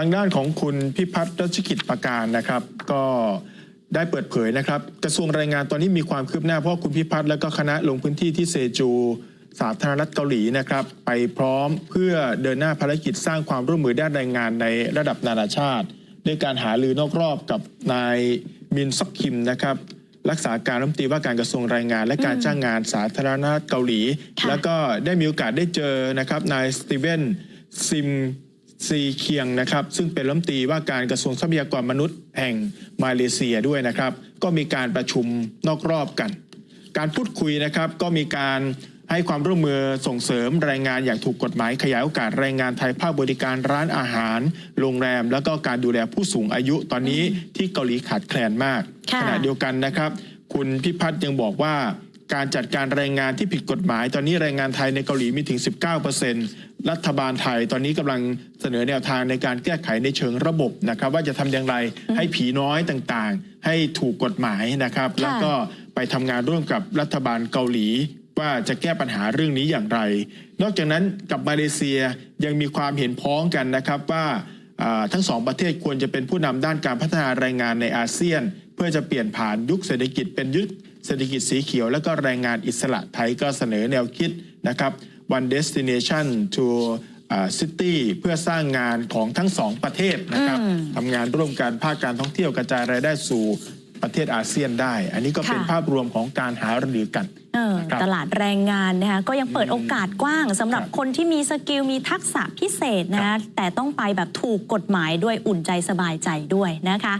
ทางด้านของคุณพิพัฒน์รัชกิจประการนะครับ ก็ได้เปิดเผยนะครับ กระทรวงแรงงานตอนนี้มีความคืบหน้าเพราะคุณพิพัฒน์และก็คณะลงพื้นที่ที่เซจู สาธารณรัฐเกาหลีนะครับ ไปพร้อมเพื่อเดินหน้าภารกิจสร้างความร่วมมือด้านแรงงานในระดับนานาชาติ ด้วยการหาลือนอกรอบกับนายมินซอกคิมนะครับรักษาการรัฐมนตรีว่าการกระทรวงแรงงาน และการจ้างงานสาธารณรัฐเกาหลีค่ะแล้วก็ได้มีโอกาสได้เจอนะครับนายสตีเวนซิม ซีเคียงนะครับ ซึ่งเป็นรัฐมนตรีว่าการกระทรวงทรัพยากรมนุษย์แห่งมาเลเซียด้วยนะครับ ก็มีการประชุมนอกรอบกัน การพูดคุยนะครับก็มีการให้ความร่วมมือส่งเสริมแรงงานอย่างถูกกฎหมายขยายโอกาสแรงงานไทยภาคบริการร้านอาหาร โรงแรม แล้วก็การดูแลผู้สูงอายุตอนนี้ที่เกาหลีขาดแคลนมาก ขณะเดียวกันนะครับ คุณพิพัฒน์ยังบอกว่า การจัดการแรงงานที่ผิดกฎหมาย ตอนนี้แรงงานไทยในเกาหลีมีถึง 19%รัฐบาลไทยตอนนี้กำลังเสนอแนวทางในการแก้ไขในเชิงระบบนะครับว่าจะทำอย่างไรให้ผีน้อยต่างๆ ให้ถูกกฎหมายนะครับ แล้วก็ไปทำงานร่วมกับรัฐบาลเกาหลี ว่าจะแก้ปัญหาเรื่องนี้อย่างไร นอกจากนั้นกับมาเลเซียยังมีความเห็นพ้องกันนะครับว่าอ่าทั้งสองประเทศควรจะเป็นผู้นำด้านการพัฒนาแรงงานในอาเซียน เพื่อจะเปลี่ยนผ่านยุคเศรษฐกิจเป็นยุค เศรษฐกิจสีเขียว และก็แรงงานอิสระไทยก็เสนอแนวคิดนะครับ one destination to อ่า city เพื่อสร้างงานของทั้งสองประเทศนะครับอืมทำงานร่วมกันภาคการท่องเที่ยวกระจายรายได้สู่ประเทศอาเซียนได้ อันนี้ก็เป็นค่ะภาพรวมของการหารือกันเออครับตลาดแรงงานนะคะก็ยังเปิดโอกาสกว้างสำหรับครับคนที่มีสกิลมีทักษะพิเศษนะครัคะบแต่ต้องไปแบบถูกกฎหมายด้วยอุ่นใจสบายใจด้วยนะคะ